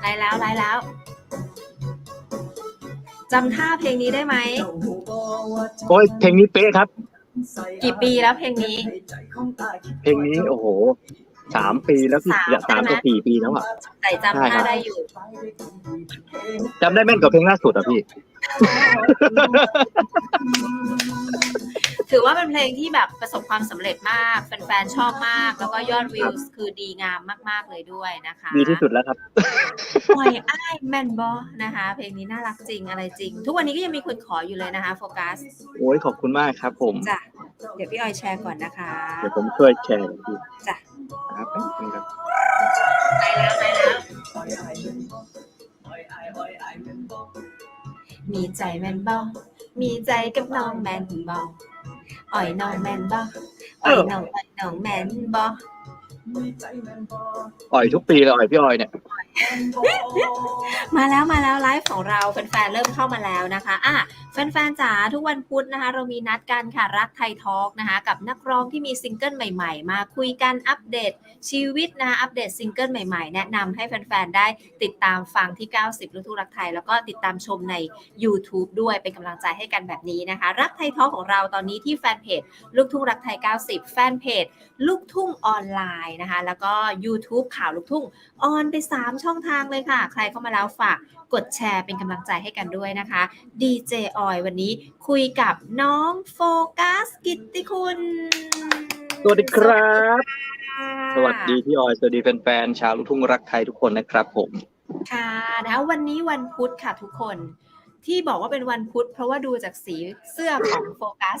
ไลฟ์แล้วไลฟ์แล้วจำท่าเพลงนี้ได้ไหม โอ้ยเพลงนี้เป๊ะครับ กี่ปีแล้วเพลงนี้ เพลงนี้ โอ้โหสามปีแล้วพี่สามสามใช่ไหมจะสี่ปีแล้วอะใส่จำใช่ครัท่าบได้อยู่จำได้แม่นกว่าเพลงล่าสุดอะพี่ ถือว่าเป็นเพลงที่แบบประสบความสำเร็จมากแฟนๆชอบมาก แล้วก็ยอดวิวคือดีงามมาก ๆเลยด้วยนะคะดีที่สุดแล้วครับปล่อยอ้ายแมนบอนะคะ เพลงนี้น่ารักจริงอะไรจริง ทุกวันนี้ก็ยังมีคนขออยู่เลยนะคะโฟกัสโอ้ยขอบคุณมากครับ ผมจ้ะเดี๋ยวพี่ออยแชร์ก่อนนะคะเดี๋ยวผมช่วยแชร์พี่จ้ะครับแป๊บนึงครับไปแล้วไปแล้วมีใจแมนบอมีใจกับน้องแมนบอ อ่อยน้องแมนบออ่อยน้องอ่อยน้องแมนบออ่อยทุกปีเลยอ่อยพี่ออยเนี่ย มาแล้วมาแล้วไลฟ์ของเราแฟนๆเริ่มเข้ามาแล้วนะคะอะแฟนๆจ๋าทุกวันพุธนะคะ เรามีนัดกันค่ะรักไทยทอล์กนะคะ กับนักร้องที่มีซิงเกิลใหม่ๆ มาคุยกันอัปเดตชีวิตนะคะอัปเดตซิงเกิลใหม่ๆ แนะนำให้แฟนๆ ได้ติดตามฟังที่ 90 ลูกทุ่งรักไทย แล้วก็ติดตามชมใน YouTube ด้วยเป็นกำลังใจให้กันแบบนี้นะคะ รักไทยทอล์กของเราตอนนี้ที่แฟนเพจลูกทุ่งรักไทย 90 แฟนเพจลูกทุ่งออนไลน์นะคะ แล้วก็ YouTube ข่าวลูกทุ่งออนไป3ช่องทางเลยค่ะ ใครเข้ามาแล้วฝากกดแชร์เป็นกำลังใจให้กันด้วยนะคะดีเจออยวันนี้คุยกับน้องโฟกัสกิตติคุณ สวัสดีครับค่ะสวัสดีพี่ออย สวัสดีแฟนๆชาวลูกทุ่งรักไทยทุกคนนะครับผม ค่ะนะคะวันนี้วันพุธค่ะทุกคน ที่บอกว่าเป็นวันพุธเพราะว่าดูจากสีเสื้อของโฟกัส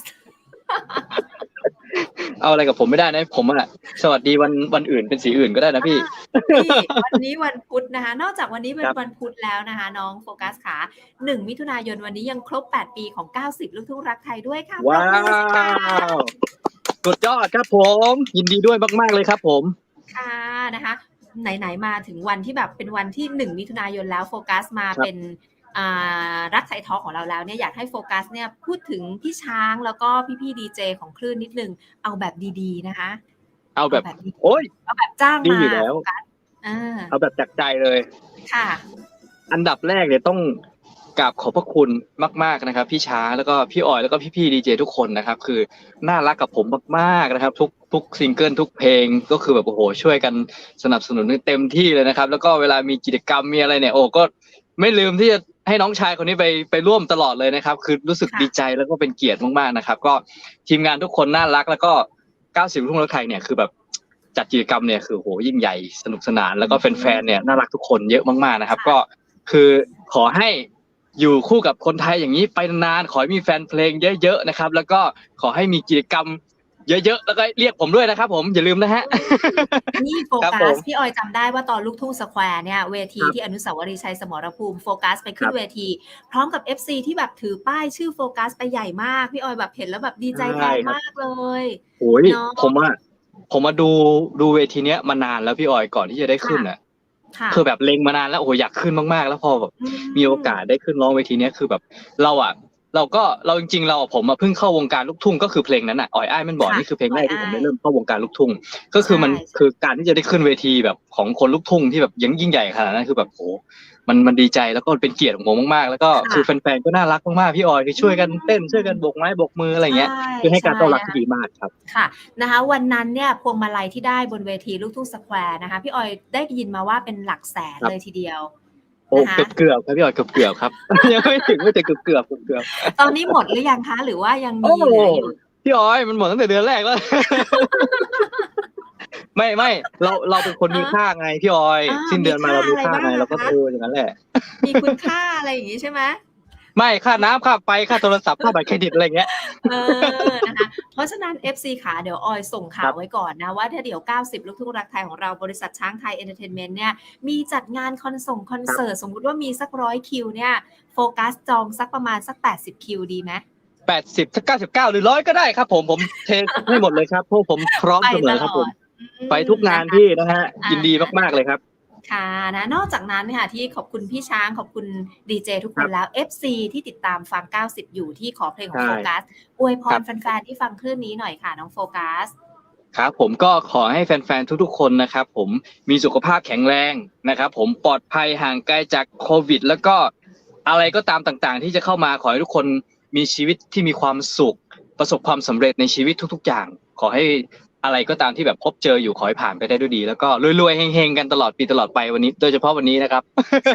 เอาอะไรกับผมไม่ได้นะ ผมอะสวัสดีวันวันอื่นเป็นสีอื่นก็ได้นะพี่พี่วันนี้วันพุธนะคะ นอกจากวันนี้เป็นครับวันพุธแล้วนะคะ น้องโฟกัสขาหนึ่งมิถุนายนวันนี้ยังครบ 8 ปีของ 90 ลูกทุ่งรักไทยด้วยค่ะว้าปรบมือสิคะวสุดยอดครับผม ยินดีด้วยมาก ๆ เลยครับ ผมค่ะนะคะ ไหน ๆ มาถึงวันที่แบบเป็นวันที่หนึ่งมิถุนายนแล้วโฟกัสมาครับเป็นอ่า รักไทยทอของเราแล้วเนี่ยอยากให้โฟกัสเนี่ยพูดถึงพี่ช้างแล้วก็พี่ๆดีเจของคลื่นนิดนึง เอาแบบดีๆนะคะ เอาแบบดีโอ้ยเอาแบบจ้างดีมาอยู่แล้วโฟกัสอ่าเอาแบบจากใจเลย ค่ะ อันดับแรกเนี่ยต้องกราบขอบพระคุณมาก ๆนะครับ พี่ช้างแล้วก็พี่ออยแล้วก็พี่ๆดีเจทุกคนนะครับ คือน่ารักกับผมมากๆนะครับ ทุกทุกซิงเกิลทุกเพลงก็คือแบบโอ้โหช่วยกันสนับสนุนเต็มที่เลยนะครับ แล้วก็เวลามีกิจกรรมมีอะไรเนี่ยโอ้ก็ไม่ลืมที่จะ ให้น้องชายคนนี้ไปไปร่วมตลอดเลยนะครับ คือรู้สึกค่ะดีใจแล้วก็เป็นเกียรติมากๆนะครับ ก็ทีมงานทุกคนน่ารัก แล้วก็ 90รุ่งรักไทยเนี่ยคือแบบจัดกิจกรรมเนี่ยคือโหยิ่งใหญ่สนุกสนาน แล้วก็แฟนๆเนี่ยน่ารักทุกคนเยอะมากๆนะครับ ก็คือขอให้อยู่คู่กับคนไทยอย่างนี้ไปนานๆขอให้มีแฟนเพลงเยอะๆนะครับ แล้วก็ขอให้มีกิจกรรม เยอะๆ แล้วก็เรียกผมด้วยนะครับผมอย่าลืมนะฮะ นี่โฟครับกัผสมพี่ออยจำได้ว่าตอนลูกทุ่งสแควร์เนี่ยเวทีครับที่อนุสาวรีย์ชัยสมรภูมิโฟกัสไปขึ้คนรับเวที พร้อมกับ FC ที่แบบถือป้ายชื่อโฟกัสไปใหญ่มาก พี่ออยแบบเห็นแล้วแบบดีใจแทใช่นครับมากเลย โอ้ยเนอะ ผมอะผมมาดูดูเวทีเนี้ยมานานแล้วพี่ออยก่อนที่จะได้ขึ้นอะ ค่ะคือแบบเล็งมานานแล้วโอ้โหอยากขึ้นมากๆ แล้วพอแบบ มีโอกาสได้ขึ้นร้องเวทีเนี้ยคือแบบ เราอะ เราก็เราจริงๆเราอะผมมาเพิ่งเข้าวงการลูกทุ่งก็คือเพลงนั้นอะอ่อยอ้ายมันบอกค่ะนี่คือเพลงแรกที่อ่อยผมอ้ายได้เริ่มเข้าวงการลูกทุ่ง ก็คือมันใช่คือการที่จะได้ขึ้นเวทีแบบของคนลูกทุ่งที่แบบยังยิ่งใหญ่ขนาดนั้นคือแบบโหมันมันดีใจแล้วก็เป็นเกียรติของผมมากๆ แล้วก็ค่ะคือแฟนๆก็น่ารักมากๆพี่ออยคือช่วยกันเต้นช่วยกันโบกไม้โบกมืออะไรเงี้ยช่คือให้การต้อนรับช่ที่ดีมากครับค่ะนะคะ วันนั้นเนี่ยพวงมาลัยที่ได้บนเวทีลูกทุ่งสแควร์นะคะพี่ออยได้ยินมาว่าเป็นหลักแสนครับเลยทีเดียว โอ้นะคะ เกือบเกือบๆครับพี่ออยเกือบเกือบๆครับ ยังไม่ถึงไม่แต่เกือบเกือบๆเกือบตอนนี้หมดหรือยังคะ หรือว่ายังมีโอ้เหลืออยู่ๆพี่ออยมันหมดตั้งแต่เดือนแรกแล้ว ไม่ไม่เราเราเป็นคนมีค่าไงพี่ออยอ่าสิ้นเดือนมาเรามีค่ามีค่าอะไรบ้างไงเราก็คะ โทรอย่างนั้นแหละ มีคุณค่าอะไรอย่างนี้ใช่ไหม ไม่ค่าน้ำค่าไฟค่าโทรศัพท์ค่าบัตรเครดิตอะไรเงี้ยเออนะคะเพราะฉะนั้น FC ขาเดี๋ยวออยส่งข่าครัวบไว้ก่อนนะ ว่าถ้าเดี๋ยว 90 ลูกทุ่งรักไทยของเราบริษัทช้างไทยเอนเตอร์เทนเมนต์เนี่ยมีจัดงานคอนส่งคอนเสิร์ต สมมุติว่ามีสักร้อยคิวเนี่ยโฟกัสจองสักประมาณสัก 80 คิวดีไหมแปดสิบถ้าเก้าสิบเก้าหรือร้อยก็ได้ครับผมผมเทให้หมดเลยครับเพราะผมพร้อมไปเสมตอลครับอผมดอืมไปทุกงานนะคะพี่นะฮะอ่ายิยินดีมากๆเลยครับ ค่ะนะนอกจากนั้นค่ะที่ขอบคุณพี่ช้างขอบคุณดีเจทุกคครันบแล้ว FC ที่ติดตามฟัง 90 อยู่ที่ขอเพลงของใช่โฟกัสอวยพครัรบแฟนๆที่ฟังคลื่นนี้หน่อยค่ะน้องโฟกัสครับผมก็ขอให้แฟนๆ ทุกๆ คนนะครับผมมีสุขภาพแข็งแรงนะครับผมปลอดภัยห่างไกลจากโควิด แล้วก็อะไรก็ตามต่างๆ ที่จะเข้ามาขอให้ทุกคนมีชีวิตที่มีความสุข ประสบความสำเร็จในชีวิตทุก ๆ อย่าง ขอให้ อะไรก็ตามที่แบบพบเจออยู่ขอให้ผ่านไปได้ด้วยดี แล้วก็รวยๆเฮงๆกันตลอดปีตลอดไปวันนี้ โดยเฉพาะวันนี้นะครับ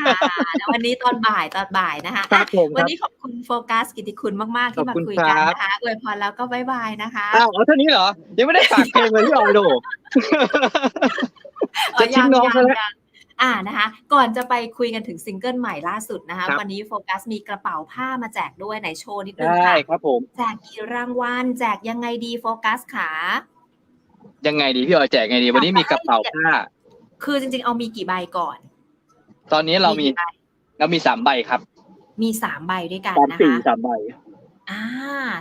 ค่ะแล้ววันนี้ตอนบ่ายตอนบ่ายนะคะครับผมวันนี้ขอบคุณโฟกัสกิติคุณมากๆที่มาขอบคุณคุยกันครับนะคะอวยพรแล้วก็บ๊ายบายนะคะอ้าวเอาเท่านี้เหรอยังไม่ได้ฝากเพลงเลยพี่ออยโดจะทิ้งน้องซะแล้วยังอ่านะคะ ก่อนจะไปคุยกันถึงซิงเกิลใหม่ล่าสุดนะคะครับวันนี้โฟกัสมีกระเป๋าผ้ามาแจกด้วยไหนโชว์นิดนึงได้ค่ะครับผมแจกกี่รางวัลแจกยังไงดีโฟกัสขา ยังไงดีพี่ออยแจกไงดี วันนี้มีกระเป๋าผ้า คือจริง ๆ เอามีกี่ใบก่อน ตอนนี้เรามีกี่ใบเรามีสามใบครับมีสามใบด้วยกันสามนะสี่คะ สามใบ อ่า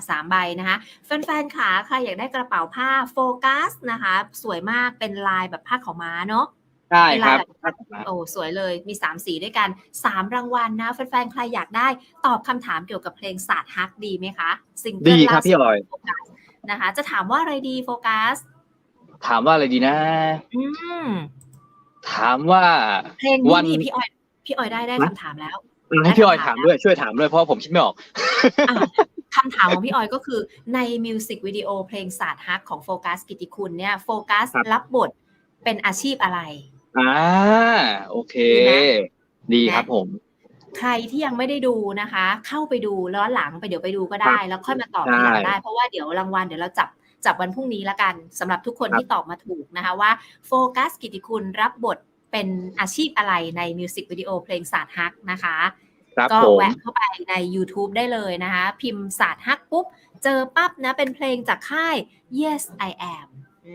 สามใบนะคะแฟนๆขาใครอยากได้กระเป๋าผ้าโฟกัสนะคะ สวยมากเป็นลายแบบผ้าขาวม้าเนาะ ใช่เป็นคลารัยบแบบโอ้สวยเลยมี 3 สีด้วยกัน 3 รางวัลนะ แฟนๆ ใครอยากได้ตอบคำถามเกี่ยวกับเพลงศาสตร์ฮักดีไหมคะซิงเกิลดีครับล่าสุพี่ออยโฟกัสนะคะ จะถามว่าอะไรดีโฟกัส ถามว่าอะไรดีนะ อืมถามว่าเพลงวันี้นนี่พี่ออยพี่ออยได้ได้นะคำถามแล้วให้พี่ออยถามด้วยช่วยถามด้วยเพราะว่าผมคิดไม่ออกอะคำถามของพี่ออยก็คือในมิวสิกวิดีโอเพลงศาสตร์ฮักของโฟกัสกิติคุณเนี่ยโฟกัสครับรับบทเป็นอาชีพอะไรอ่าโอเคดีไหมดีครับผม ใครที่ยังไม่ได้ดูนะคะ เข้าไปดูแล้วหลังไปเดี๋ยวไปดูก็ได้ แล้วค่อยมาตอบทีหลังได้ได้เพราะว่าเดี๋ยวรางวัลเดี๋ยวเราจับ จับวันพรุ่งนี้ละกันสำหรับทุกคนครับที่ตอบมาถูกนะคะว่าโฟกัสกิติคุณรับบทเป็นอาชีพอะไรในมิวสิกวิดีโอเพลงศาสตร์ฮักนะคะครับก็ผมแวะเข้าไปใน YouTube ได้เลยนะคะ พิมพ์ศาสตร์ฮักปุ๊บ เจอปั๊บนะเป็นเพลงจากค่าย Yes I Am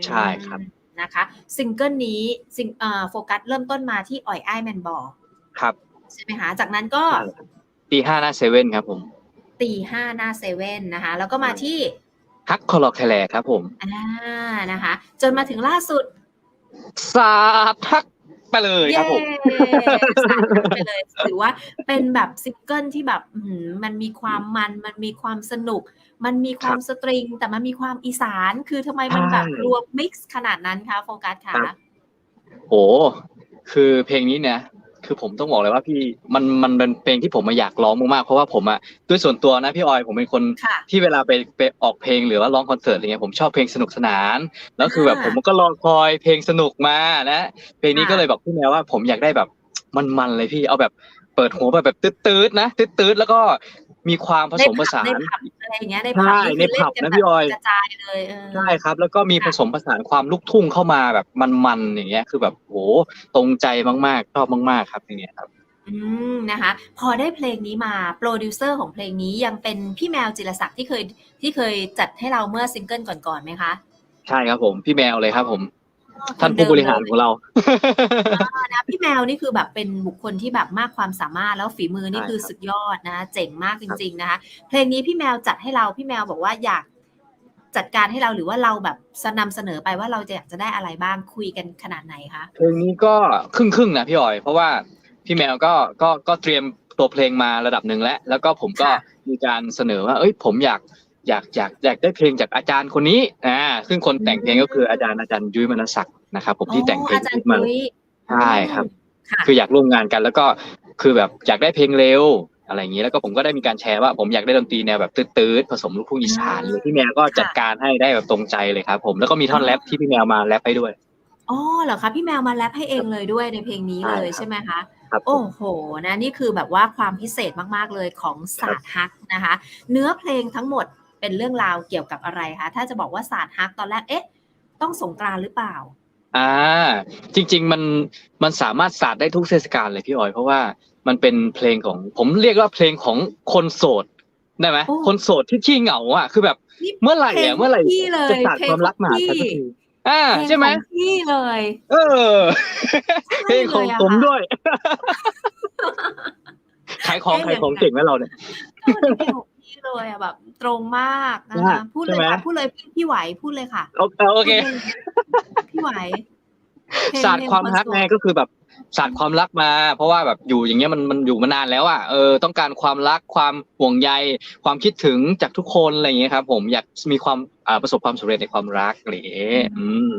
ใช่ครับอืมนะคะซิงเกิลนี้ซิงเอ่อโฟกัสเริ่มต้นมาที่อ่อยอ้ายแมนบอครับใช่ไหมคะจากนั้นก็ตีห้าหน้าเซเว่นครับผมตีห้าหน้าเซเว่นนะคะ แล้วก็มาที่ ฮักคอลอแคลครับผมอ่านะคะ จนมาถึงล่าสุดสาดทักไปเลยครับผมสาธุไปเลยถือว่าเป็นแบบซิงเกิลที่แบบอื้อหือมันมีความมัน มันมีความสนุก มันมีความสตริง แต่มันมีความอีสานคือทำไมมันแบบใช่รวมมิกซ์ขนาดนั้นคะโฟกัสคะครับโอ้คือเพลงนี้เนี่ย คือผมต้องบอกเลยว่าพี่มันมันเป็นเพลงที่ผมมาอยากร้องมากๆเพราะว่าผมอะด้วยส่วนตัวนะพี่ออยผมเป็นคนค่ะที่เวลาไปไปออกเพลงหรือว่าร้องคอนเสิร์ตอะไรเงี้ยผมชอบเพลงสนุกสนานแล้วคือแบบอ่าผมก็รอคอยเพลงสนุกมานะ เพลงนี้ค่ะก็เลยบอกพี่แมวว่าผมอยากได้แบบมันๆเลยพี่เอาแบบเปิดหัวแบบแบบตืดๆนะตืดๆแล้วก็ มีความผสมผสานในผับอะไรอย่างเงี้ยในใช่ผับในผับคือนะเล่กัพี่ออยแบบกระจายเลยเออใช่ครับ แล้วก็มีผสมผสานความลูกทุ่งเข้ามาแบบมันๆอย่างเงี้ยคือแบบโหตรงใจมากๆชอบมากๆครับอย่างเงี้ยครับอืมนะคะ พอได้เพลงนี้มาโปรดิวเซอร์ของเพลงนี้ยังเป็นพี่แมวจิรศักดิ์ที่เคยที่เคยจัดให้เราเมื่อซิงเกิลก่อนๆไหมคะ ใช่ครับผม พี่แมวเลยครับผมอ๋อ ท่านคผู้เดิมบริหารเลยของเราอ่านะพี่แมวนี่คือแบบเป็นบุคคลที่แบบมากความสามารถแล้วฝีมือนี่ใช่คือครับสุดยอดนะ เจ๋งมากจริง ๆ นะคะ เพลงนี้พี่แมวจัดให้เราพี่แมวบอกว่าอยากจัดการให้เราหรือว่าเราแบบนำเสนอไปว่าเราจะอยากจะได้อะไรบ้างคุยกันขนาดไหนคะเพลงนี้ก็ครึ่งครึ่งๆนะพี่ออย เพราะว่าพี่แมวก็ก็ก็เตรียมตัวเพลงมาระดับหนึ่งแล้วแล้วก็ผมก็ค่ะมีการเสนอว่า เอ้ยผมอยาก อยากอยากอยากได้เพลงจากอาจารย์คนนี้อ่าซึ่งคนแต่งเพลงก็คืออาจารย์อาจารย์ยุ้ยมนศักดิ์นะครับ ผมที่แต่งเพลงอาจารย์ขึ้นมายุ้ยใช่ครับค่ะคืออยากร่วมงานกัน แล้วก็คือแบบอยากได้เพลงเร็วอะไรอย่างนี้แล้วก็ผมก็ได้มีการแชร์ว่าผมอยากได้ดนตรีแนวแบบตืดๆผสมลูกทุ่งอีสานอ่าเลยพี่แมวก็จัดการให้ได้แบบตรงใจเลยครับ ผมแล้วก็มีท่อนแรปที่พี่แมวมาแรปให้ด้วยอ๋อเหรอคะพี่แมวมาแรปให้เองเลยด้วยในเพลงนี้เลยใช่ครับใช่ไหมคะครับผมโอ้โหนะนี่คือแบบว่าความพิเศษมากๆเลยของศาสตร์ฮักนะคะ เนื้อเพลงทั้งหมด เป็นเรื่องราวเกี่ยวกับอะไรคะถ้าจะบอกว่าศาสตร์ฮักตอนแรกเอ๊ะ ต้องสงกรานต์หรือเปล่า อ่า จริง ๆ มันมันสามารถสาดได้ทุกเทศกาลเลยพี่ออย เพราะว่ามันเป็นเพลงของผมเรียกว่าเพลงของคนโสดได้ไหมโอ้คนโสดที่ขี้เหงาอะคือแบบนี่เมื่อไหร่เพลงอะเมื่อไหร่พี่เลยจะสาดเพลงความรักมาหาของกันพี่สักทีอ่าเพลงใช่ไหมของพี่เลย เออเพลงของใช่เลยอะผมค่ะด้วยขายของเอ๊ะขายของอย่างนั้นเก่งไหมเราเนี่ย เออนี่เพลงของพี่เลยอะแบบตรงมากนะคะอ่าพูดเลยใช่ไหมค่ะพูดเลยพี่พี่ไหวพูดเลยค่ะโอเคโอเคพูดลยพี่ไหวเพลงสาดความรักไงก็คือแบบศาสตร์ความรักมา เพราะว่าแบบอยู่อย่างเงี้ยมันมันอยู่มานานแล้วอะเออต้องการความรักความห่วงใย ความคิดถึงจากทุกคนอะไรอย่างเงี้ยครับ ผมอยากมีความอ่าประสบความสำเร็จในความรักอะไรอย่างเงี้ยอืม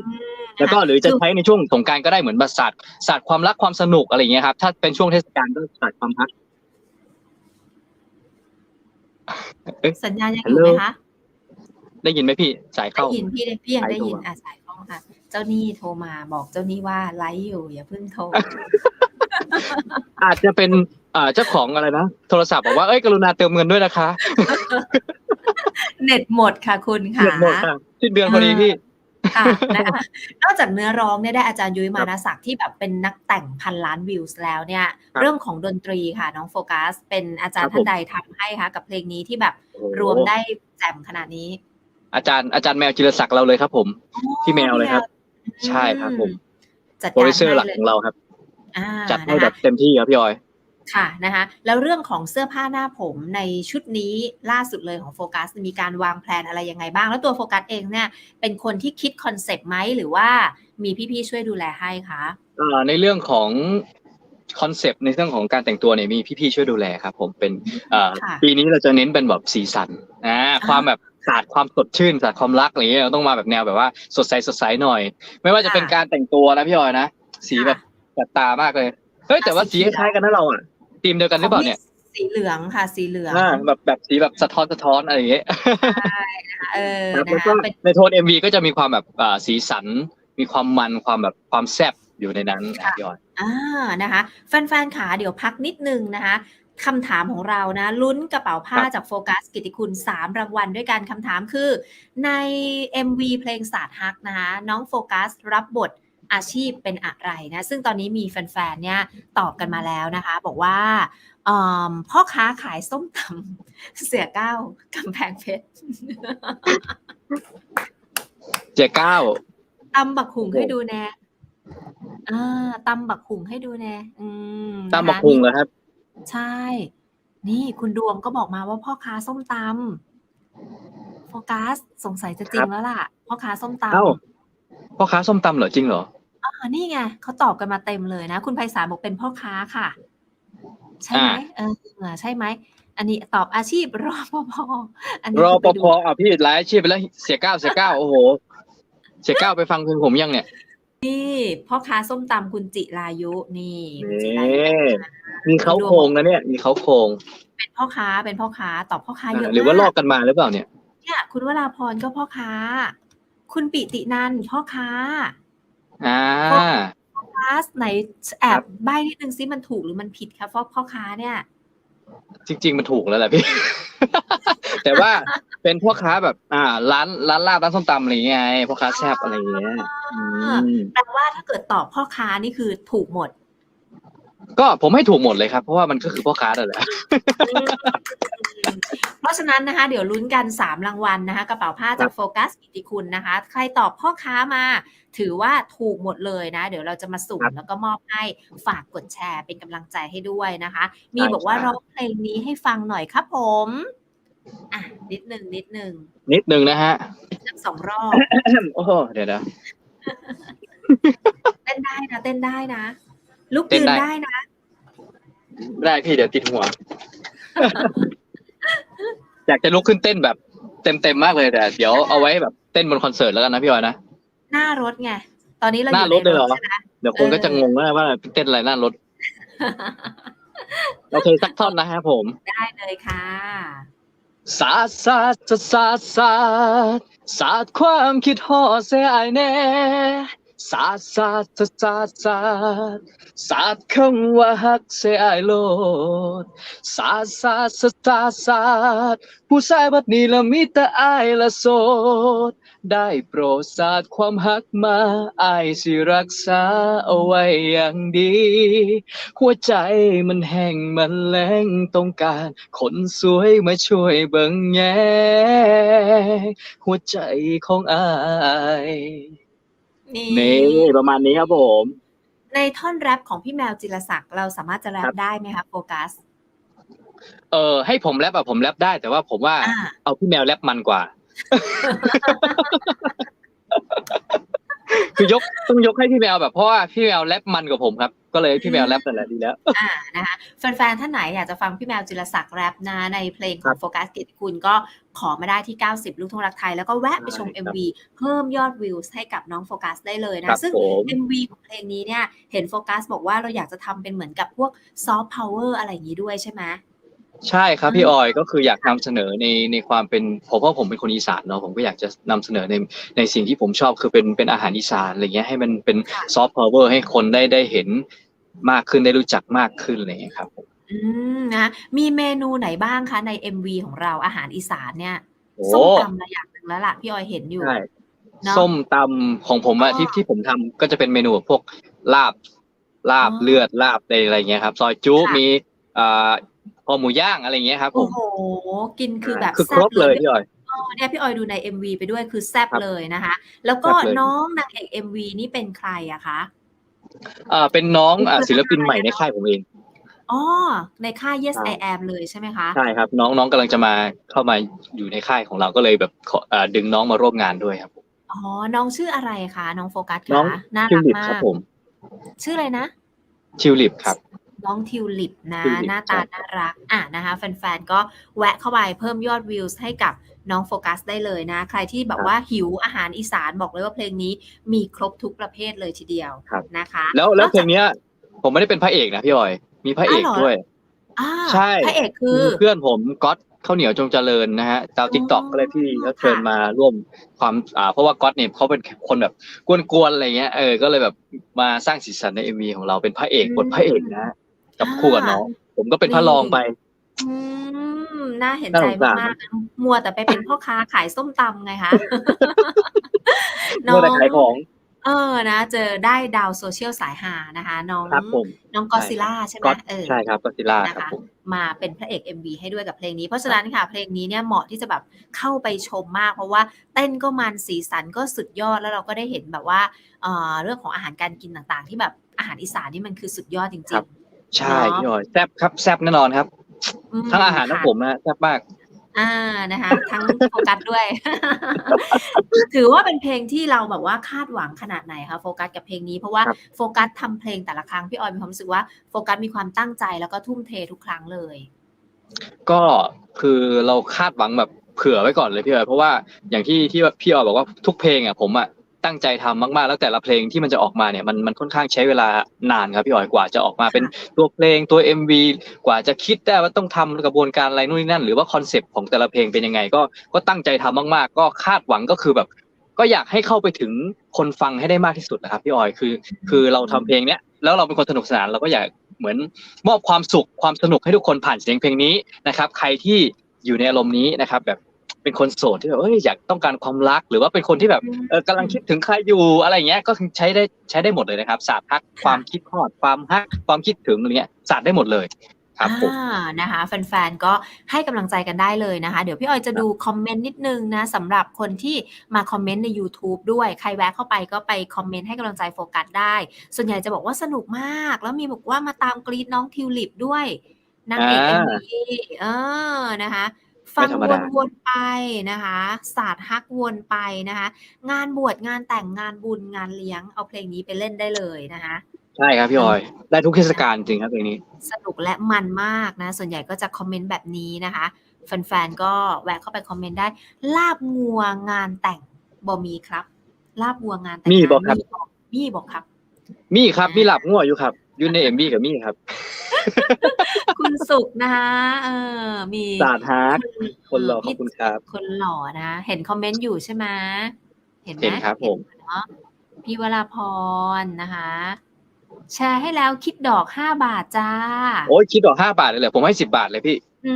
แล้วก็หรือจะใช้ในช่วงสงกรารก็ได้เหมือนบัศาสตร์ศาสตร์ความรักความสนุกอะไรอย่างเงี้ยครับถ้าเป็นช่วงเทศกาลก็ศาสตร์ความรัก สัญญาณยังอยู่ไหม Hello คะได้ยินไหมพี่สายได้เข้า ยินพี่พี่ยังสายได้โทรยินมาอะสายเข้าค่ะ เจ้าหนี้โทรมาบอกเจ้าหนี้ว่าไลฟ์อยู่อย่าเพิ่งโทร อาจจะเป็นอ่าเจ้าของอะไรนะโทรศัพท์บอกว่าเอ้ยกรุณาเติมเงินด้วยนะคะเน็ตหมดค่ะคุณค่ะเงินหมดค่ะสิ้นเดือนพอดีพี่ ค่ะนะคะนอกจากเนื้อร้องเนี่ยได้อาจารย์ยุ้ยมานศักดิ์ที่แบบเป็นนักแต่งพันล้านวิวส์แล้วเนี่ยครับเรื่องของดนตรีค่ะน้องโฟกัส เป็นอาจารย์ครับผมท่านใดทำให้คะกับเพลงนี้ที่แบบรวมได้แจ่มขนาดนี้ อาจารย์อาจารย์แมวจิรศักดิ์เราเลยครับ ผมพี่แมวเลยครับอืมใช่ครับผมจัดโปรการดิวเซอร์หลักให้ของเราครับอ่าจัดให้นะคะแบบเต็มที่ครับพี่ออย ค่ะนะคะแล้วเรื่องของเสื้อผ้าหน้าผมในชุดนี้ล่าสุดเลยของโฟกัสมีการวางแผนอะไรยังไงบ้าง แล้วตัวโฟกัสเองเนี่ยเป็นคนที่คิดคอนเซปต์ไหมหรือว่ามีพี่ๆช่วยดูแลให้คะอ่าในเรื่องของคอนเซปต์ในเรื่องของการแต่งตัวเนี่ยมีพี่ๆช่วยดูแลครับผมเป็นอ่าค่ะปีนี้เราจะเน้นเป็นแบบสีสันอ่าความแบบศาสตร์ความสดชื่นศาสตร์ความรักอะไรเงี้ยเราต้องมาแบบแนวแบบว่าสดใสสดใสหน่อย ไม่ว่าจะเป็นการแต่งตัวนะพี่ออยนะสีแบบจัดตามากเลยเฮ้ยแต่ว่าสีคล้ายๆกันนะเราอะ ทีมเดียวกันหรือเปล่าเนี่ย สีเหลืองค่ะ สีเหลืองอ่าแบบแบบสีแบบสะท้อนสะท้อนอะไรอย่างเงี้ยนะคะเออครับนะแล้วก็คะเป็นในโทน MV ก็จะมีความแบบอ่าสีสัน มีความมันความแบบความแซ่บอยู่ในนั้นอะพี่ออยอ่านะคะ แฟนๆขาเดี๋ยวพักนิดนึงนะคะคำถามของเรานะลุ้นกระเป๋าผ้าครับจากโฟกัสกิติคุณ 3 รางวัลด้วยกันคำถามคือ ใน MV เพลงศาสตร์ฮักนะคะน้องโฟกัสรับบท อาชีพเป็นอะไรนะซึ่งตอนนี้มีแฟนๆเนี่ยตอบกันมาแล้วนะคะ บอกว่าเอิ่มพ่อค้าขายส้มตำเสือก้าวกำแพงเพชรเจเก้าตำบักหุงให้ดูแน่อ่าตำบักหุงให้ดูแน่อืมตามนะคะบักคุงเหรอครับ ใช่ นี่คุณดวงก็บอกมาว่าพ่อค้าส้มตำโฟกัสสงสัยจะจริครังบแล้วล่ะ พ่อค้าส้มตำเอ้าพ่อค้าส้มตำเหรอจริงเหรออ่า นี่ไงเขาตอบกันมาเต็มเลยนะ คุณไพศาลบอกเป็นพ่อค้าค่ะ ใช่ไหมเออใช่ไหมอันนี้ตอบอาชีพรอปภอันนี้รอคือปไปภดูอะพี่หลายอาชีพไปแล้วเสียเก้าเสียเก้าโอ้โห เสียเก้าไปฟังเพลงผมยังเนี่ย นี่พ่อค้าส้มตำคุณจิรายุนี่คุณจินี่รายุมีเขาโครงนะเนี่ย มีเขาโครงเป็นพ่อค้าเป็นพ่อค้าตอบพ่อค้าเยอะหรือว่าลมาอกกกันมาหรือเปล่าเนี่ยเนี่ยคุณวราพรก็พ่อค้า คุณปิตินันท์พ่อค้า อ่าคลาสไหนแอบใบ้นิดนึงซิมันถูกหรือมันผิดคะเพราะพ่อค้าเนี่ยจริง ๆ มันถูกแล้วแหละพี่ แต่ว่าเป็นพ่อค้าแบบ อ่า ร้านร้านลาบร้านส้มตำอะไรอย่างเงี้ยไงพ่อค้าแซ่บอะไรอย่างเงี้ยอืมแปลว่าถ้าเกิดตอบพ่อค้านี่คือถูกหมด ก็ผมให้ถูกหมดเลยครับ เพราะว่ามันก็คือพ่อค้านั่นแหละ เพราะฉะนั้นนะคะ เดี๋ยวลุ้นกัน 3 รางวัลนะคะ กระเป๋าผ้าจากโฟกัสกิติคุณนะคะ ใครตอบพ่อค้ามา ถือว่าถูกหมดเลยนะ เดี๋ยวเราจะมาสุ่มครับแล้วก็มอบให้ฝากกดแชร์เป็นกำลังใจให้ด้วยนะคะ มีได้บอกว่าครับร้องเพลงนี้ให้ฟังหน่อยครับผมอะนิดหนึ่งนิดหนึ่งนิดนึงนะฮะสักสองรอบโอ้โหเดี๋ยวนะเต้นได้นะเต้นได้นะลุกเต้ยืนนได้ได้นะ ได้พี่เดี๋ยวติดหัว อยากจะลุกขึ้นเต้นแบบเต็มเต็มๆมากเลยแต่เดี๋ยวเอาไว้แบบเต้นบนคอนเสิร์ตแล้วกันนะพี่ออยนะ หน้ารถไง ตอนนี้เราอหน้ายู่รถเลยเหรอในใช่ไหม เดี๋ยวคนก็จะงงนะว่าเต้นอะไรหน้ารถโอเคสักท่อนนะครับผม ได้เลยค่ะ สาดสาดสาดสาดสาดสาดความคิดหอเสียไอายแน่ สาดสาดสาดสาดสาดสาดคำว่าฮักเสียไอโลดสาดสาดสาดสาดสาดผู้ชายบัดนี้ละมีแต่อายละโสด ได้โปรดสาดความฮักมาอายสิรักษาเอาไว้อย่างดี หัวใจมันแห้งมันแล้งต้องการคนสวยมาช่วยเบิ่งแย่หัวใจของอาย นี่นี่ประมาณนี้ครับผม ในท่อนแรปของพี่แมวจิรศักดิ์เราสามารถจะแรครัปบได้ไหมคะโฟกัสเออให้ผมแรปอะผมแรปได้แต่ว่าผมว่าอ่าเอาพี่แมวแรปมันกว่า คือยกต้องยกให้พี่แมวแบบเพราะว่าพี่แมวแรปมันกว่าผมครับ ก็เลยให้พี่แมวแรปนั่นแหละดีแล้วอ่านะคะแฟนๆท่านไหนอยากจะฟังพี่แมวจิรศักดิ์แรปนะในเพลงขครัองบโฟกัสกิจคุณก็ขอมาได้ที่ 90 ลูกทุ่งรักไทย แล้วก็แวะไปชมได้ครับ MV เพิ่มยอดวิวให้กับน้องโฟกัสได้เลยครันะบซึ่งผม MV ของเพลงนี้เนี่ยเห็นโฟกัสบอกว่าเราอยากจะทำเป็นเหมือนกับพวกซอฟต์พาวเวอร์อะไรอย่างนี้ด้วยใช่ไหม ใช่ครับอืมพี่ออยก็คืออยากนำเสนอในในความเป็นผมว่าผมเป็นคนอีสานเนาะผมก็อยากจะนำเสนอในในสิ่งที่ผมชอบคือเป็นเป็นอาหารอีสานอะไรเงี้ยให้มันเป็นค่ะซอฟต์พาวเวอร์ให้คนได้ได้เห็นมากขึ้นได้รู้จักมากขึ้นอะไรเงี้ยครับผมอืมนะมีเมนูไหนบ้างคะใน MV ของเราอาหารอีสานเนี่ยโอ้ส้มตำละอย่างหนึ่งแล้วล่ะพี่ออยเห็นอยู่ใช่เนอะส้มตำของผมอะอ๋อที่ที่ผมทำก็จะเป็นเมนูแบบพวกลาบลาบอ๋อเลือดลาบอะไรเงี้ยครับ ซอยจุค่ะมีอ่า คอหมูย่างอะไรเงี้ยครับผโอ้มโหกินคือแบบคือคแซ่รบเลยด้วยพี่ออยอ๋อเนี่ยพี่ออยดูใน MV ไปด้วยคือแซ่บครับเลยนะคะ แล้วก็แซ่บเลยน้องนางเอก MV นี่เป็นใครอะคะอ่าเป็นน้องอ่าเป็นศิลปินใหม่อะไรในอะค่ายผมเองอ๋อในค่าย Yes ใช่ I Am เลยใช่ไหมคะใช่ครับ น้องน้องกำลังจะมาเข้ามาอยู่ในค่ายของเราก็เลยแบบขออ่าดึงน้องมาร่วมงานด้วยครับผมอ๋อน้องชื่ออะไรคะน้องโฟกัสน้องคะน่าทิวรักลิปมาครับกผมชื่ออะไรนะทิวลิปครับ น้องทิวลิปนะทิวลิปหน้าตาใช่น่ารักอะนะคะแฟนๆ ก็แวะเข้าไปเพิ่มยอดวิวให้กับน้องโฟกัสได้เลยนะ ใครที่แบบว่าหิวอาหารอีสานบอกเลยว่าเพลงนี้มีครบทุกประเภทเลยทีเดียวครับนะคะ แล้วแล้วนอกเพลจากงเนี้ยผมไม่ได้เป็นพระเอกนะพี่ออย มีพระเอกอ้าวเหรอด้วยอ่าใช่พระเอกคือเพื่อนผมก๊อตข้าวเหนียวจงเจริญนะฮะดาวอ๋อทิกตอกก็เลยพี่ก็เชิญค่ะมาร่วมความอ่าเพราะว่าก๊อตเนี่ยเขาเป็นคนแบบกวนๆอะไรเงี้ยเออก็เลยแบบมาสร้างสีสันในเอ็มวีของเราเป็นพระเอกบทพระเอกนะฮะ กับคู่กับน้อง ผมก็เป็นพระรองไป อืมน่าเห็นน่าใจสงสารมากๆนะมัวแต่ไปเป็นพ่อค้าขายส้มตำไงคะเมื่อได้ขายของ เออนะเจอได้ดาวโซเชียลสายหานะคะ น้องครับผมน้องกอซิล่าใช่ไหมก๊อตเออใช่ครับก็ซิล่านะครัคะบผมมาเป็นพระเอก MV ให้ด้วยกับเพลงนี้ เพราะฉะนั้นค่ะเพลงนี้เนี่ยเหมาะที่จะแบบเข้าไปชมมาก เพราะว่าเต้นก็มันสีสันก็สุดยอดแล้วเราก็ได้เห็นแบบว่าเอ่อเรื่องของอาหารการกินต่างๆ ที่แบบอาหารอีสานนี่มันคือสุดยอดจริครังบ ใช่เนาะ พี่ออยแซ่บครับแซ่บแน่นอนครับๆอืมทั้งอาหารทั้งค่ะ ผมนะแซ่บมาก อ่านะคะ ทั้งโฟกัสด้วย ถือว่าเป็นเพลงที่เราแบบว่าคาดหวังขนาดไหนคะโฟกัสกับเพลงนี้เพราะว่าครับ โฟกัสทำเพลงแต่ละครั้งพี่ออยมีความรู้สึกว่าโฟกัสมีความตั้งใจแล้วก็ทุ่มเททุกครั้งเลย ก็คือเราคาดหวังแบบเผื่อไว้ก่อนเลยพี่ออยเพราะว่าอย่างที่ที่พี่ออยบอกว่าทุกเพลงอะผมอะ ตั้งใจทำมากๆ แล้วแต่ละเพลงที่มันจะออกมาเนี่ยมันมันค่อนข้างใช้เวลานานครับพี่ออยกว่าจะออกมาเป็นตัวเพลงตัว MV กว่าจะคิดได้ว่าต้องทำกระบวนการอะไรนู่นนี่นั่น หรือว่าคอนเซปต์ของแต่ละเพลงเป็นยังไง ก็ก็ตั้งใจทำมาก ๆ ก็คาดหวังก็คือแบบ ก็อยากให้เข้าไปถึงคนฟังให้ได้มากที่สุดนะครับพี่ออยคือ คือเราทำเพลงเนี้ยแล้วเราเป็นคนสนุกสนานเราก็อยากเหมือนมอบความสุขความสนุกให้ทุกคนผ่านเสียงเพลงนี้นะครับ ใครที่อยู่ในอารมณ์นี้นะครับ แบบ เป็นคนโสดที่แบบเอ้ยอยากต้องการความรัก หรือว่าเป็นคนที่แบบเออกำลังคิดถึงใครอยู่อะไรอย่างเงี้ยก็คือใช้ได้ใช้ได้หมดเลยนะครับศาสตร์ฮักความคิดทอดความฮักความคิดถึงอะไรเงี้ยศาสตร์ได้หมดเลยครับผมอ่านะคะแฟนๆก็ให้กำลังใจกันได้เลยนะคะ เดี๋ยวพี่ออยจะดูคอมเมนต์นิดนึงนะสำหรับคนที่มาคอมเมนต์ใน YouTube ด้วยใครแวะเข้าไปก็ไปคอมเมนต์ให้กำลังใจโฟกัสได้ ส่วนใหญ่จะบอกว่าสนุกมาก แล้วมีบอกว่ามาตามกรีดน้องทิวลิปด้วยนางเอกเอ็อ่ามวีเออนะคะ ฟังไม่ธรรมดาวนๆไปนะคะศาสตร์ฮักวนไปนะคะ งานบวชงานแต่งงานบุญงานเลี้ยงเอาเพลงนี้ไปเล่นได้เลยนะคะใช่ครับพี่ออย ได้ทุกเทศกาลจริงครับเพลงนี้ สนุกและมันมากนะ ส่วนใหญ่ก็จะคอมเมนต์แบบนี้นะคะแฟนๆ ก็แวะเข้าไปคอมเมนต์ได้ ลาบงัวงานแต่งบ่มีครับ ลาบงัวงานแต่งมีงานบ่ครับ มีบอกครับ มีครับมีหลับง่วอยู่ครับ อยูในเอ็มบีกับมีครับ คุณสุขนะคะเออ มีศาสตร์ฮักคนหล่อขพี่อบคุณครับ คนหล่อนะ เห็นคอมเมนต์อยู่ใช่ไหมเห็นไหมเห็นครับผมเนาะพี่วราพรนะคะ แชร์ให้แล้วคิดดอกห้าบาทจ้า โอ้ยคิดดอกห้าบาทเลยเหรอผมให้สิบาทเลยพี่ อื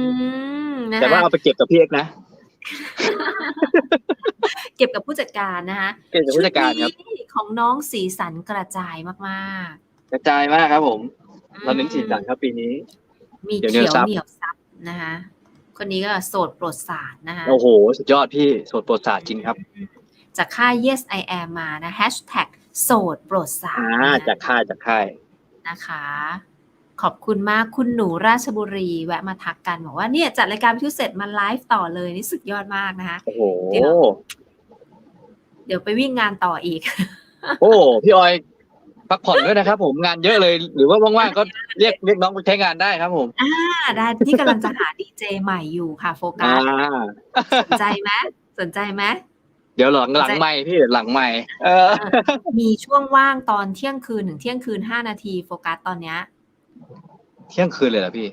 มนะคะแต่ว่าเอาไปเก็บกับพี่เอกนะ เก็บกับผู้จัดการนะคะเก็บกับผู้จัดการครับชุนี้ของน้องสีสันกระจายมาก กระจายมากครับผมๆเราเน้นสีสันครับปีนี้ มีเดี๋เขียยววเหนียวซับเหนียวซับนะคะคนนี้ก็โสดโปรดศาสตร์นะคะโอ้โห สุดยอดพี่โสดโปรดศาสตร์จริงครับ จากค่าย yes I am มานะ hashtag โสดโปรดศาสตอ่าร์นะจากค่ายจากค่ายนะคะ ขอบคุณมากคุณหนูราชบุรี แวะมาทักกันบอกว่าเนี่ยจัดรายการพิเศษมาไลฟ์ต่อเลยนี่สุดยอดมากนะคะโอ้โหเดี๋ยวเดี๋ยวไปวิ่งงานต่ออีก โอ้พี่ออย พักผ่อนด้วยนะครับผมงานเยอะเลย หรือว่าว่างๆก็เรียกเรียกน้องไปใช้งานได้ครับผมอ่าได้ที่กำลังจะหาดีเจใหม่อยู่ค่ะ โฟกัอ่าสสนใจไหมสนใจไหมเดี๋ยวหลังหลังไม่พี่หลังไม่เออ มีช่วงว่างตอนเที่ยงคืนถึงเที่ยงคืนห้านาทีโฟกัสตอนเนี้ย เที่ยงคืนเลยเหรอพี่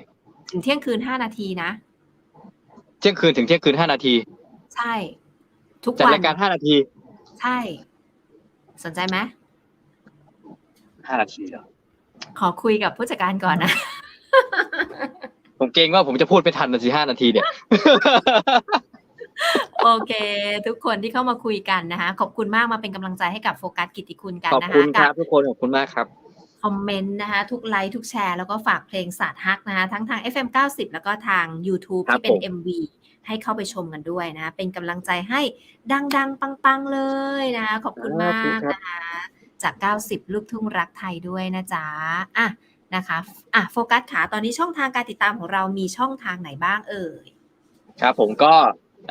ถึงเที่ยงคืนห้านาทีนะเที่ยงคืนถึงเที่ยงคืนห้านาที ใช่ ทุกจัดวันรายการห้านาที ใช่ สนใจไหม ห้านาทีเหรอขอคุยกับผู้จัดการก่อนนะ ผมเกรงว่าผมจะพูดไม่ทันนาทีห้านาทีเนี่ย โอเค ทุกคนที่เข้ามาคุยกันนะคะ ขอบคุณมากมาเป็นกำลังใจให้กับโฟกัสกิตติคุณกันขอบนะคุคะณครักับทุกคนขอบคุณมากครับ คอมเมนต์นะคะทุกไลค์ทุกแชร์แล้วก็ฝากเพลงศาสตร์ฮักนะคะทั้งทาง FM 90 แล้วก็ทาง YouTube ครับที่เป็น ผม MV ให้เข้าไปชมกันด้วยนะคะเป็นกำลังใจให้ดังๆ ปัง ๆ เลยนะคะขอบคุณมากนะคะ จาก 90 ลูกทุ่งรักไทยด้วยนะจ๊ะอะนะคะอะโฟกัสขาตอนนี้ช่องทางการติดตามของเรามีช่องทางไหนบ้างเอ่ย ครับผมก็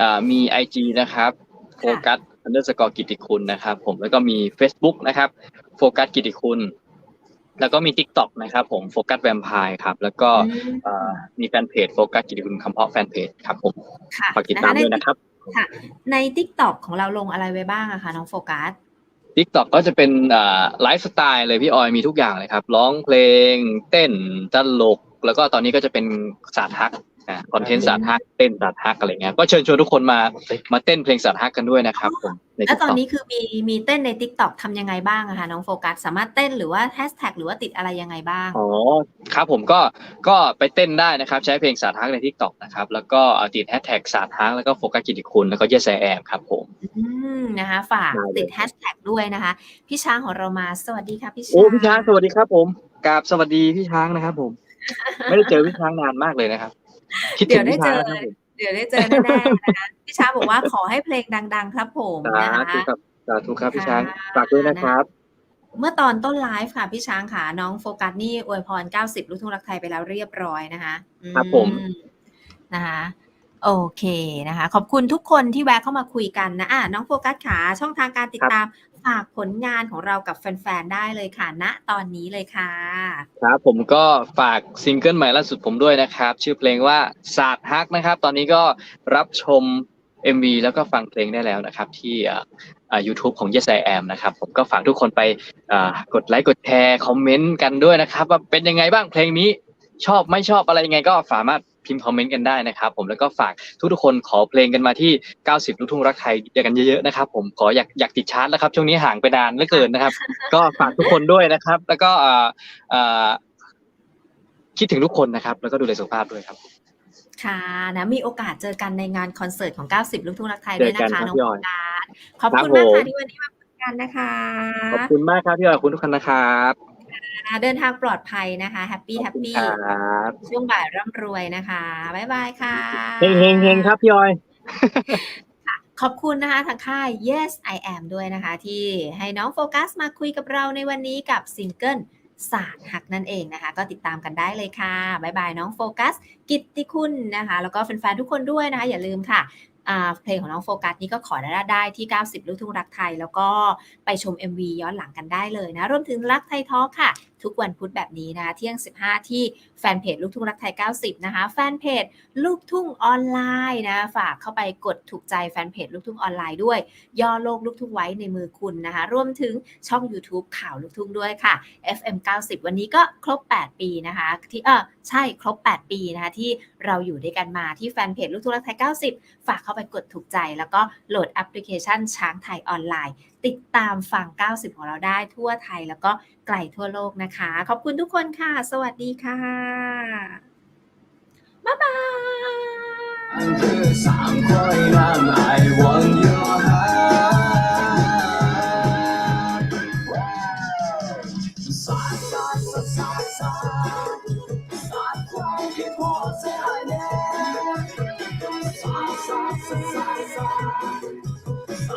อ่ามี IG นะครับโฟกัสอันเดอร์สกอร์กิติคุณนะครับผมแล้วก็มี Facebook นะครับโฟกัสกิติคุณ แล้วก็มี TikTok นะครับผมโฟกัสแวมไพร์ครับ แล้วก็อืมอ่ามีแฟนเพจโฟกัสกิติคุณคำเพาะแฟนเพจครับผมค่ะฝากติดตามในด้วยนะครับค่ะใน t ิ k t o k ของเราลงอะไรไว้บ้างอะคะน้องโฟกัส ทิกตอกก็จะเป็นไลฟ์สไตล์เลยพี่ออยมีทุกอย่างเลยครับ ร้องเพลงเต้นตลก แล้วก็ตอนนี้ก็จะเป็นศาสตร์ฮัก คอนเทนต์ศาสตร์ฮักเต้นศาสตร์ฮักอะไรเงี้ยก็เชิญชวนทุกคนมามาเต้นเพลงศาสตร์ฮักกันด้วยนะครับผมในแล้วตอน TikTok นี้คือมีมีเต้นใน t ิ k t o k ทำยังไงบ้างอะคะน้องโฟกัสสามารถเต้นหรือว่าแฮชแท็กหรือว่าติดอะไรยังไงบ้างอ๋อครับผมก็ก็ไปเต้นได้นะครับ ใช้เพลงศาสตร์ฮักใน TikTok นะครับแล้วก็เอาติดแฮชแท็กศาสตร์ฮักแล้วก็โฟกัสกิติคุณแล้วก็ Yes I am ครับผมอืมนะคะฝากได้เลยติดแฮชแท็กด้วยนะคะ พี่ช้างของเรามาสวัสดีค่ะพี่ช้างโอ้พี่ช้างสวัสดีครับผมกราบสวัสดีพี่ช้างนะครับผม ไม่ได้เจอพี่ช้างนานมากเลยนะครับ คิดถึงพี่ช้างนะครับผมเดี๋ยวได้เจอแน่ๆนะคะพี่ช้างบอกว่าขอให้เพลงดัง ๆ ครับผมสานะธุคะครับสาธุครับพี่ช้างค่ะฝากด้วยนะครับ เมื่อตอนต้นไลฟ์ค่ะพี่ช้างค่ะน้องโฟกัสนี่อวยพร 90 ลูกทุ่งรักไทยไปแล้วเรียบร้อยนะคะอืครับผมนะคะ โอเคนะคะ ขอบคุณทุกคนที่แวะเข้ามาคุยกันนะอะน้องโฟกัสขาช่องทางการติดตามฝากผลงานของเรากับแฟนๆได้เลยค่ะณตอนนี้เลยค่ะ ครับผมก็ฝากซิงเกิลใหม่ล่าสุดผมด้วยนะครับ ชื่อเพลงว่าศาสตร์ฮักนะครับ ตอนนี้ก็รับชม MV แล้วก็ฟังเพลงได้แล้วนะครับ ที่อ่าอ่า YouTube ของ Yes I Am นะครับ ผมก็ฝากทุกคนไปอ่ากดไลค์กดแชร์คอมเมนต์กันด้วยนะครับ ว่าเป็นยังไงบ้างเพลงนี้ ชอบไม่ชอบอะไรยังไงก็สามารถพิมพ์คอมเมนต์กันได้นะครับ ผมแล้วก็ฝากทุกๆคนขอเพลงกันมาที่ 90 ลูกทุ่งรักไทยกันเยอะๆนะครับ ผมขออยากอยากติดชาร์ตแล้วครับช่วงนี้ห่างไปนานเหลือเกินนะครับ ก็ฝากทุกคนด้วยนะครับ แล้วก็อ่าอ่าคิดถึงทุกคนนะครับ แล้วก็ดูแลสุขภาพด้วยครับ ค่ะนะมีโอกาสเจอกันในงานคอนเสิร์ตของ 90 ลูกทุ่งรักไทยเจด้วอยกันนะคะครับน้องพี่โฟออยกัสขอบคุณครับมากค่ะผมที่วันนี้มาคุยกันนะคะ ขอบคุณมากครับพี่ออยขอบคุณทุกคนนะครับอ่า เดินทางปลอดภัยนะคะแฮปปี้ขแฮอบปคุณปี้ครับช่วงบ่ายร่ำรวยนะคะบ๊ายบายค่ะเฮงเฮงเฮงครับพี่ออยขอบคุณนะคะทางค่าย Yes I Am ด้วยนะคะ ที่ให้น้องโฟกัสมาคุยกับเราในวันนี้กับซิงเกิลศาสตร์หักนั่นเองนะคะ ก็ติดตามกันได้เลยค่ะบ๊ายบายน้องโฟกัส กิตติคุณนะคะ แล้วก็แฟนๆทุกคนด้วยนะคะ อย่าลืมค่ะอ่าเพลงของน้องโฟกัสนี่ก็ขอได้ได้ที่ 90 ลูกทุ่งรักไทย แล้วก็ไปชม MV ย้อนหลังกันได้เลยนะ รวมถึงรักไทยทอค่ะ ทุกวันพุธแบบนี้นะเที่ยง 15 ที่แฟนเพจลูกทุ่งรักไทย 90 นะคะ แฟนเพจลูกทุ่งออนไลน์นะฝากเข้าไปกดถูกใจแฟนเพจลูกทุ่งออนไลน์ด้วย ย่อโลกลูกทุ่งไว้ในมือคุณนะคะรวมถึงช่อง YouTube ข่าวลูกทุ่งด้วยค่ะ FM 90 วันนี้ก็ครบ 8 ปีนะคะที่เออใช่ครบ 8 ปีนะคะที่เราอยู่ด้วยกันมาที่แฟนเพจลูกทุ่งรักไทย 90 ฝากเข้าไปกดถูกใจ แล้วก็โหลดแอปพลิเคชันช้างไทยออนไลน์ ติดตามฟัง 90 ของเราได้ทั่วไทยแล้วก็ไกลทั่วโลกนะคะ ขอบคุณทุกคนค่ะ สวัสดีค่ะ บ๊ายบาย